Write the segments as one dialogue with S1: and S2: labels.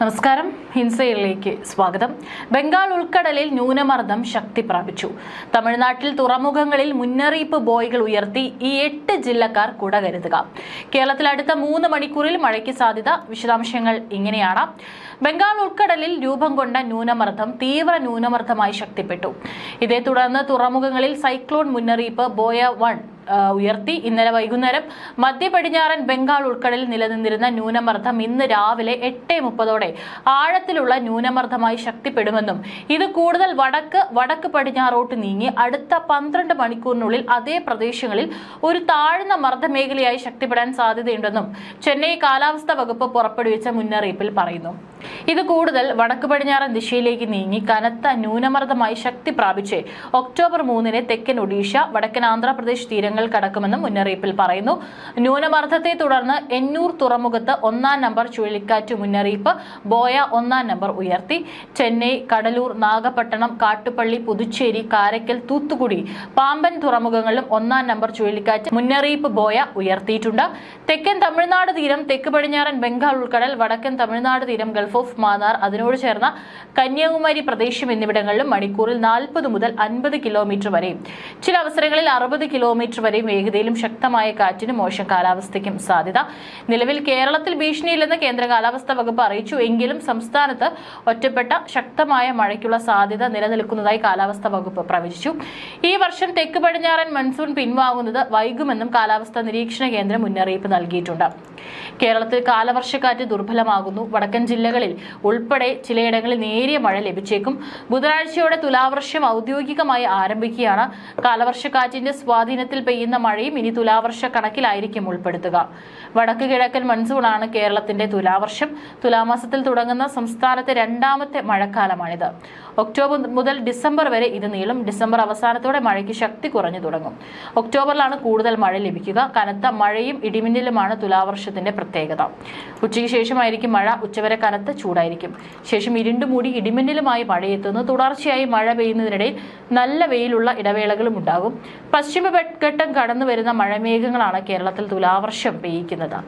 S1: നമസ്കാരം ഹിൻസയിലേക്ക് സ്വാഗതം ബംഗാൾ ഉൾക്കടലിൽ ന്യൂനമർദ്ദം ശക്തി പ്രാപിച്ചു തമിഴ്നാട്ടിൽ തുറമുഖങ്ങളിൽ മുന്നറിയിപ്പ് ബോയികൾ ഉയർത്തി ഈ എട്ട് ജില്ലക്കാർ കുട കരുതുക കേരളത്തിൽ അടുത്ത മൂന്ന് മണിക്കൂറിൽ മഴയ്ക്ക് സാധ്യത വിശദാംശങ്ങൾ ഇങ്ങനെയാണ് ബംഗാൾ ഉൾക്കടലിൽ രൂപം കൊണ്ട ന്യൂനമർദ്ദം തീവ്ര ന്യൂനമർദ്ദമായി ശക്തിപ്പെട്ടു ഇതേ തുടർന്ന് തുറമുഖങ്ങളിൽ സൈക്ലോൺ മുന്നറിയിപ്പ് ബോയ വൺ ഉയർത്തി ഇന്നലെ വൈകുന്നേരം മധ്യ പടിഞ്ഞാറൻ ബംഗാൾ ഉൾക്കടലിൽ നിലനിന്നിരുന്ന ന്യൂനമർദ്ദം ഇന്ന് രാവിലെ എട്ട് മുപ്പതോടെ ആഴത്തിലുള്ള ന്യൂനമർദ്ദമായി ശക്തിപ്പെടുമെന്നും ഇത് കൂടുതൽ വടക്ക് വടക്ക് പടിഞ്ഞാറോട്ട് നീങ്ങി അടുത്ത പന്ത്രണ്ട് മണിക്കൂറിനുള്ളിൽ അതേ പ്രദേശങ്ങളിൽ ഒരു താഴ്ന്ന മർദ്ദമേഖലയായി ശക്തിപ്പെടാൻ സാധ്യതയുണ്ടെന്നും ചെന്നൈ കാലാവസ്ഥാ വകുപ്പ് പുറപ്പെടുവിച്ച മുന്നറിയിപ്പിൽ പറയുന്നു ഇത് കൂടുതൽ വടക്ക് പടിഞ്ഞാറൻ ദിശയിലേക്ക് നീങ്ങി കനത്ത ന്യൂനമർദ്ദമായി ശക്തി പ്രാപിച്ച് ഒക്ടോബർ മൂന്നിന് തെക്കൻ ഒഡീഷ വടക്കൻ ആന്ധ്രാപ്രദേശ് തീരങ്ങൾ കടക്കുമെന്നും മുന്നറിയിപ്പിൽ പറയുന്നു ന്യൂനമർദ്ദത്തെ തുടർന്ന് എന്നൂർ തുറമുഖത്ത് ഒന്നാം നമ്പർ ചുഴലിക്കാറ്റ് മുന്നറിയിപ്പ് ബോയ ഒന്നാം നമ്പർ ഉയർത്തി ചെന്നൈ കടലൂർ നാഗപട്ടണം കാട്ടുപള്ളി പുതുച്ചേരി കാരക്കൽ തൂത്തുകുടി പാമ്പൻ തുറമുഖങ്ങളിലും ഒന്നാം നമ്പർ ചുഴലിക്കാറ്റ് മുന്നറിയിപ്പ് ബോയ ഉയർത്തിയിട്ടുണ്ട് തെക്കൻ തമിഴ്നാട് തീരം തെക്ക് പടിഞ്ഞാറൻ ബംഗാൾ ഉൾക്കടൽ വടക്കൻ തമിഴ്നാട് തീരം ഗൾഫ് ഗൾഫ് ഓഫ് മാന്നാർ അതിനോട് ചേർന്ന കന്യാകുമാരി പ്രദേശം എന്നിവിടങ്ങളിലും മണിക്കൂറിൽ നാൽപ്പത് മുതൽ അൻപത് കിലോമീറ്റർ വരെയും ചില അവസരങ്ങളിൽ അറുപത് കിലോമീറ്റർ വരെയും വേഗതയിലും ശക്തമായ കാറ്റിനും മോശം കാലാവസ്ഥയ്ക്കും സാധ്യത നിലവിൽ കേരളത്തിൽ ഭീഷണിയില്ലെന്ന് കേന്ദ്ര കാലാവസ്ഥാ വകുപ്പ് അറിയിച്ചു എങ്കിലും സംസ്ഥാനത്ത് ഒറ്റപ്പെട്ട ശക്തമായ മഴയ്ക്കുള്ള സാധ്യത നിലനിൽക്കുന്നതായി കാലാവസ്ഥാ വകുപ്പ് പ്രവചിച്ചു ഈ വർഷം തെക്ക് പടിഞ്ഞാറൻ മൺസൂൺ പിൻവാങ്ങുന്നത് വൈകുമെന്നും കാലാവസ്ഥാ നിരീക്ഷണ കേന്ദ്രം മുന്നറിയിപ്പ് നൽകിയിട്ടുണ്ട് കേരളത്തിൽ കാലവർഷക്കാറ്റ് ദുർബലമാകുന്നു വടക്കൻ ജില്ലകൾ ജില്ലകളിൽ ഉൾപ്പെടെ ചിലയിടങ്ങളിൽ നേരിയ മഴ ലഭിച്ചേക്കും ബുധനാഴ്ചയോടെ തുലാവർഷം ഔദ്യോഗികമായി ആരംഭിക്കുകയാണ് കാലവർഷക്കാറ്റിന്റെ സ്വാധീനത്തിൽ പെയ്യുന്ന മഴയും ഇനി തുലാവർഷ കണക്കിലായിരിക്കും ഉൾപ്പെടുത്തുക വടക്ക് കിഴക്കൻ മൺസൂണാണ് കേരളത്തിന്റെ തുലാവർഷം തുലാമാസത്തിൽ തുടങ്ങുന്ന സംസ്ഥാനത്തെ രണ്ടാമത്തെ മഴക്കാലമാണിത് ഒക്ടോബർ മുതൽ ഡിസംബർ വരെ ഇത് നീളും ഡിസംബർ അവസാനത്തോടെ മഴയ്ക്ക് ശക്തി കുറഞ്ഞു തുടങ്ങും ഒക്ടോബറിലാണ് കൂടുതൽ മഴ ലഭിക്കുക കനത്ത മഴയും ഇടിമിന്നലുമാണ് തുലാവർഷത്തിന്റെ പ്രത്യേകത ഉച്ചയ്ക്ക് ശേഷമായിരിക്കും മഴ ഉച്ചവരെ കനത്ത കനത്ത ചൂടായിരിക്കും ശേഷം ഇരുണ്ടുമൂടി ഇടിമിന്നലുമായി മഴയെത്തുന്നു തുടർച്ചയായി മഴ പെയ്യുന്നതിനിടയിൽ നല്ല വെയിലുള്ള ഇടവേളകളും ഉണ്ടാകും പശ്ചിമഘട്ടം കടന്നു വരുന്ന മഴമേഘങ്ങളാണ് കേരളത്തിൽ തുലാവർഷം പെയ്യിക്കുന്നത്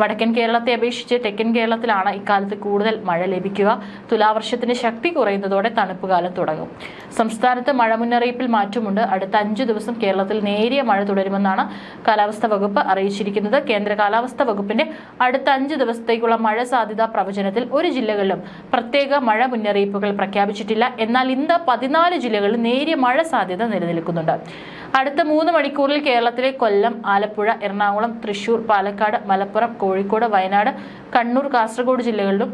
S1: വടക്കൻ കേരളത്തെ അപേക്ഷിച്ച് തെക്കൻ കേരളത്തിലാണ് ഇക്കാലത്ത് കൂടുതൽ മഴ ലഭിക്കുക തുലാവർഷത്തിന്റെ ശക്തി കുറയുന്നതോടെ തണുപ്പ് കാലം തുടങ്ങും സംസ്ഥാനത്ത് മഴ മുന്നറിയിപ്പിൽ മാറ്റമുണ്ട് അടുത്ത അഞ്ചു ദിവസം കേരളത്തിൽ നേരിയ മഴ തുടരുമെന്നാണ് കാലാവസ്ഥാ വകുപ്പ് അറിയിച്ചിരിക്കുന്നത് കേന്ദ്ര കാലാവസ്ഥാ വകുപ്പിന്റെ അടുത്ത അഞ്ച് ദിവസത്തേക്കുള്ള മഴ സാധ്യതാ പ്രവചനത്തിൽ ഒരു ഒരു ജില്ലകളിലും പ്രത്യേക മഴ മുന്നറിയിപ്പുകൾ പ്രഖ്യാപിച്ചിട്ടില്ല എന്നാൽ ഇന്ന് പതിനാല് ജില്ലകളിൽ നേരിയ മഴ സാധ്യത നിലനിൽക്കുന്നുണ്ട് അടുത്ത മൂന്ന് മണിക്കൂറിൽ കേരളത്തിലെ കൊല്ലം ആലപ്പുഴ എറണാകുളം തൃശൂർ പാലക്കാട് മലപ്പുറം കോഴിക്കോട് വയനാട് കണ്ണൂർ കാസർഗോഡ് ജില്ലകളിലും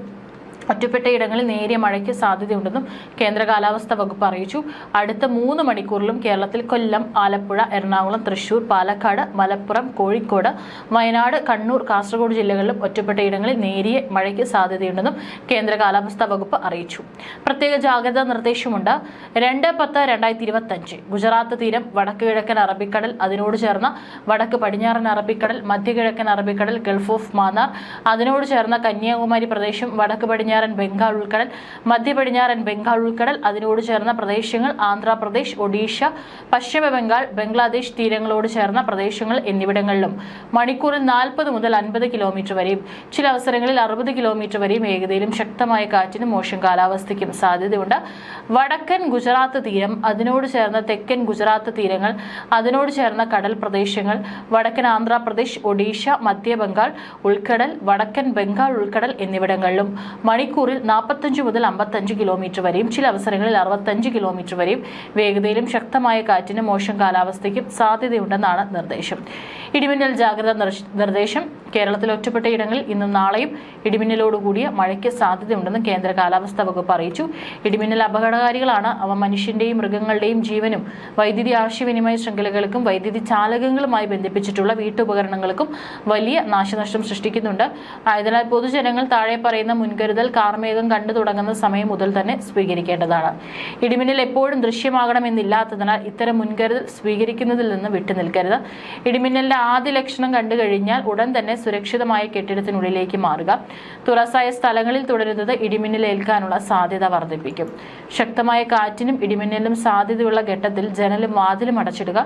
S1: ഒറ്റപ്പെട്ട ഇടങ്ങളിൽ നേരിയ മഴയ്ക്ക് സാധ്യതയുണ്ടെന്നും കേന്ദ്ര കാലാവസ്ഥാ വകുപ്പ് അറിയിച്ചു അടുത്ത മൂന്ന് മണിക്കൂറിലും കേരളത്തിൽ കൊല്ലം ആലപ്പുഴ എറണാകുളം തൃശൂർ പാലക്കാട് മലപ്പുറം കോഴിക്കോട് വയനാട് കണ്ണൂർ കാസർഗോഡ് ജില്ലകളിലും ഒറ്റപ്പെട്ട ഇടങ്ങളിൽ നേരിയ മഴയ്ക്ക് സാധ്യതയുണ്ടെന്നും കേന്ദ്ര കാലാവസ്ഥാ വകുപ്പ് അറിയിച്ചു പ്രത്യേക ജാഗ്രതാ നിർദ്ദേശമുണ്ട് രണ്ട് പത്ത് രണ്ടായിരത്തി ഇരുപത്തഞ്ച് ഗുജറാത്ത് തീരം വടക്ക് കിഴക്കൻ അറബിക്കടൽ അതിനോട് ചേർന്ന വടക്ക് പടിഞ്ഞാറൻ അറബിക്കടൽ മധ്യ കിഴക്കൻ അറബിക്കടൽ ഗൾഫ് ഓഫ് മാന്നാർ അതിനോട് ചേർന്ന കന്യാകുമാരി പ്രദേശം വടക്ക് പടിഞ്ഞാറ് പടിഞ്ഞാറൻ ബംഗാൾ ഉൾക്കടൽ മധ്യ പടിഞ്ഞാറൻ ബംഗാൾ ഉൾക്കടൽ അതിനോട് ചേർന്ന പ്രദേശങ്ങൾ ആന്ധ്രാപ്രദേശ് ഒഡീഷ പശ്ചിമ ബംഗാൾ ബംഗ്ലാദേശ് തീരങ്ങളോട് ചേർന്ന പ്രദേശങ്ങൾ എന്നിവിടങ്ങളിലും മണിക്കൂറിൽ നാൽപ്പത് മുതൽ അൻപത് കിലോമീറ്റർ വരെയും ചില അവസരങ്ങളിൽ അറുപത് കിലോമീറ്റർ വരെയും വേഗതയിലും ശക്തമായ കാറ്റിനും മോശം കാലാവസ്ഥയ്ക്കും സാധ്യതയുണ്ട് വടക്കൻ ഗുജറാത്ത് തീരം അതിനോട് ചേർന്ന തെക്കൻ ഗുജറാത്ത് തീരങ്ങൾ അതിനോട് ചേർന്ന കടൽ പ്രദേശങ്ങൾ വടക്കൻ ആന്ധ്രാപ്രദേശ് ഒഡീഷ മധ്യ ബംഗാൾ ഉൾക്കടൽ വടക്കൻ ബംഗാൾ ഉൾക്കടൽ എന്നിവിടങ്ങളിലും മണിക്കൂറിൽ നാൽപ്പത്തഞ്ച് മുതൽ അമ്പത്തഞ്ച് കിലോമീറ്റർ വരെയും ചില അവസരങ്ങളിൽ അറുപത്തഞ്ച് കിലോമീറ്റർ വരെയും വേഗതയിലും ശക്തമായ കാറ്റിനും മോശം കാലാവസ്ഥയ്ക്കും സാധ്യതയുണ്ടെന്നാണ് നിർദ്ദേശം ഇടിമിന്നൽ ജാഗ്രതാ നിർദ്ദേശം കേരളത്തിൽ ഒറ്റപ്പെട്ട ഇടങ്ങളിൽ ഇന്നും നാളെയും ഇടിമിന്നലോടുകൂടിയ മഴയ്ക്ക് സാധ്യതയുണ്ടെന്നും കേന്ദ്ര കാലാവസ്ഥാ വകുപ്പ് അറിയിച്ചു ഇടിമിന്നൽ അപകടകാരികളാണ് അവ മനുഷ്യന്റെയും മൃഗങ്ങളുടെയും ജീവനും വൈദ്യുതി ആശയവിനിമയ ശൃംഖലകൾക്കും വൈദ്യുതി ചാലകങ്ങളുമായി ബന്ധിപ്പിച്ചിട്ടുള്ള വീട്ടുപകരണങ്ങൾക്കും വലിയ നാശനഷ്ടം സൃഷ്ടിക്കുന്നുണ്ട് ആയതിനാൽ പൊതുജനങ്ങൾ താഴെ പറയുന്ന മുൻകരുതൽ കാർമേഘം കണ്ടു തുടങ്ങുന്ന സമയം മുതൽ തന്നെ സ്വീകരിക്കേണ്ടതാണ് ഇടിമിന്നൽ എപ്പോഴും ദൃശ്യമാകണമെന്നില്ലാത്തതിനാൽ ഇത്തരം മുൻകരുതൽ സ്വീകരിക്കുന്നതിൽ നിന്ന് നിൽക്കരുത് ഇടിമിന്നലിന്റെ ആദ്യ ലക്ഷണം കണ്ടു കഴിഞ്ഞാൽ ഉടൻ തന്നെ സുരക്ഷിതമായ കെട്ടിടത്തിനുള്ളിലേക്ക് മാറുക തുറസായ സ്ഥലങ്ങളിൽ തുടരുന്നത് ഇടിമിന്നൽ ഏൽക്കാനുള്ള സാധ്യത വർദ്ധിപ്പിക്കും ശക്തമായ കാറ്റിനും ഇടിമിന്നലിനും സാധ്യതയുള്ള ഘട്ടത്തിൽ ജനലും വാതിലും അടച്ചിടുക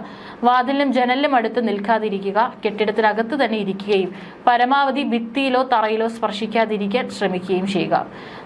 S1: വാതിലിനും ജനലിനും അടുത്ത് നിൽക്കാതിരിക്കുക കെട്ടിടത്തിനകത്ത് തന്നെ ഇരിക്കുകയും പരമാവധി ഭിത്തിയിലോ തറയിലോ സ്പർശിക്കാതിരിക്കാൻ ശ്രമിക്കുകയും ചെയ്യുക 对。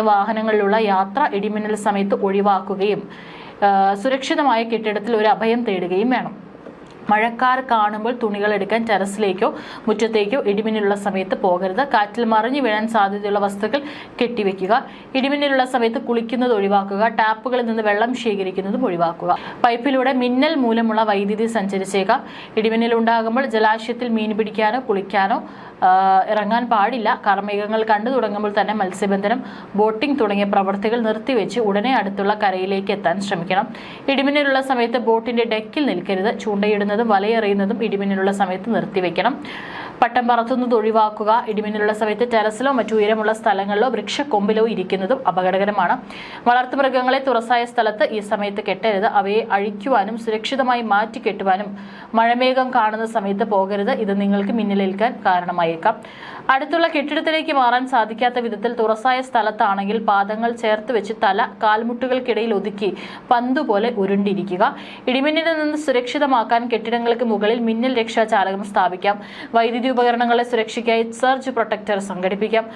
S1: തുടങ്ങിയ വാഹനങ്ങളിലുള്ള യാത്ര ഇടിമിന്നൽ സമയത്ത് ഒഴിവാക്കുകയും സുരക്ഷിതമായ കെട്ടിടത്തിൽ ഒരു അഭയം തേടുകയും വേണം മഴക്കാർ കാണുമ്പോൾ തുണികൾ എടുക്കാൻ ടെറസിലേക്കോ മുറ്റത്തേക്കോ ഇടിമിന്നലുള്ള സമയത്ത് പോകരുത് കാറ്റിൽ മറിഞ്ഞു വീഴാൻ സാധ്യതയുള്ള വസ്തുക്കൾ കെട്ടിവെക്കുക ഇടിമിന്നലുള്ള സമയത്ത് കുളിക്കുന്നത് ഒഴിവാക്കുക ടാപ്പുകളിൽ നിന്ന് വെള്ളം ശേഖരിക്കുന്നതും ഒഴിവാക്കുക പൈപ്പിലൂടെ മിന്നൽ മൂലമുള്ള വൈദ്യുതി സഞ്ചരിച്ചേക്കാം ഇടിമിന്നൽ ഉണ്ടാകുമ്പോൾ ജലാശയത്തിൽ മീൻ പിടിക്കാനോ കുളിക്കാനോ ഇറങ്ങാൻ പാടില്ല കർമ്മികങ്ങൾ കണ്ടു തുടങ്ങുമ്പോൾ തന്നെ മത്സ്യബന്ധനം ബോട്ടിംഗ് തുടങ്ങിയ പ്രവർത്തികൾ നിർത്തിവെച്ച് ഉടനെ അടുത്തുള്ള കരയിലേക്ക് എത്താൻ ശ്രമിക്കണം ഇടിമിന്നലുള്ള സമയത്ത് ബോട്ടിന്റെ ഡെക്കിൽ നിൽക്കരുത് ചൂണ്ടയിടുന്നത് എറിയുന്നതും വലയെറിയുന്നതും ഇടിമിന്നലുള്ള സമയത്ത് നിർത്തിവെക്കണം പട്ടം പറത്തുന്നത് ഒഴിവാക്കുക ഇടിമിന്നലുള്ള സമയത്ത് ടെറസിലോ മറ്റു ഉയരമുള്ള സ്ഥലങ്ങളിലോ വൃക്ഷക്കൊമ്പിലോ ഇരിക്കുന്നതും അപകടകരമാണ് വളർത്തുമൃഗങ്ങളെ തുറസായ സ്ഥലത്ത് ഈ സമയത്ത് കെട്ടരുത് അവയെ അഴിക്കുവാനും സുരക്ഷിതമായി മാറ്റി കെട്ടുവാനും മഴമേഘം കാണുന്ന സമയത്ത് പോകരുത് ഇത് നിങ്ങൾക്ക് മിന്നലേൽക്കാൻ കാരണമായേക്കാം അടുത്തുള്ള കെട്ടിടത്തിലേക്ക് മാറാൻ സാധിക്കാത്ത വിധത്തിൽ തുറസായ സ്ഥലത്താണെങ്കിൽ പാദങ്ങൾ ചേർത്ത് വെച്ച് തല കാൽമുട്ടുകൾക്കിടയിൽ ഒതുക്കി പന്തുപോലെ ഉരുണ്ടിരിക്കുക ഇടിമിന്നലിൽ നിന്ന് സുരക്ഷിതമാക്കാൻ കെട്ടിടങ്ങൾക്ക് മുകളിൽ മിന്നൽ രക്ഷാ ചാലകം സ്ഥാപിക്കാം വൈദ്യുതി ഉപകരണങ്ങളെ സുരക്ഷയ്ക്കായി സർജ് പ്രൊട്ടക്ടർ സംഘടിപ്പിക്കാം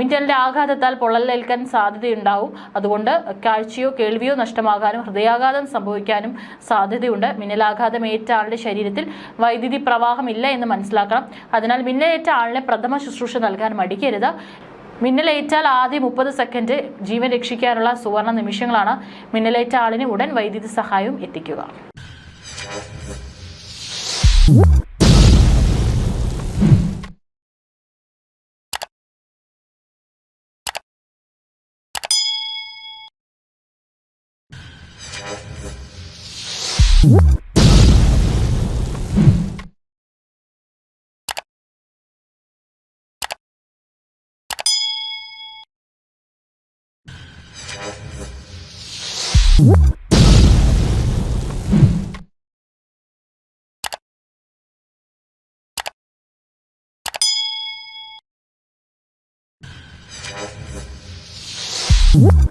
S1: മിന്നലിന്റെ ആഘാതത്താൽ പൊള്ളലേൽക്കാൻ സാധ്യതയുണ്ടാവും അതുകൊണ്ട് കാഴ്ചയോ കേൾവിയോ നഷ്ടമാകാനും ഹൃദയാഘാതം സംഭവിക്കാനും സാധ്യതയുണ്ട് മിന്നലാഘാതം ഏറ്റ ആളുടെ ശരീരത്തിൽ വൈദ്യുതി പ്രവാഹമില്ല എന്ന് മനസ്സിലാക്കണം അതിനാൽ മിന്നലേറ്റ ആളിനെ പ്രഥമ ശുശ്രൂഷ നൽകാൻ മടിക്കരുത് മിന്നലേറ്റാൽ ആദ്യ മുപ്പത് സെക്കൻഡ് ജീവൻ രക്ഷിക്കാനുള്ള സുവർണ നിമിഷങ്ങളാണ് മിന്നലേറ്റ ആളിന് ഉടൻ വൈദ്യുതി സഹായവും എത്തിക്കുക What?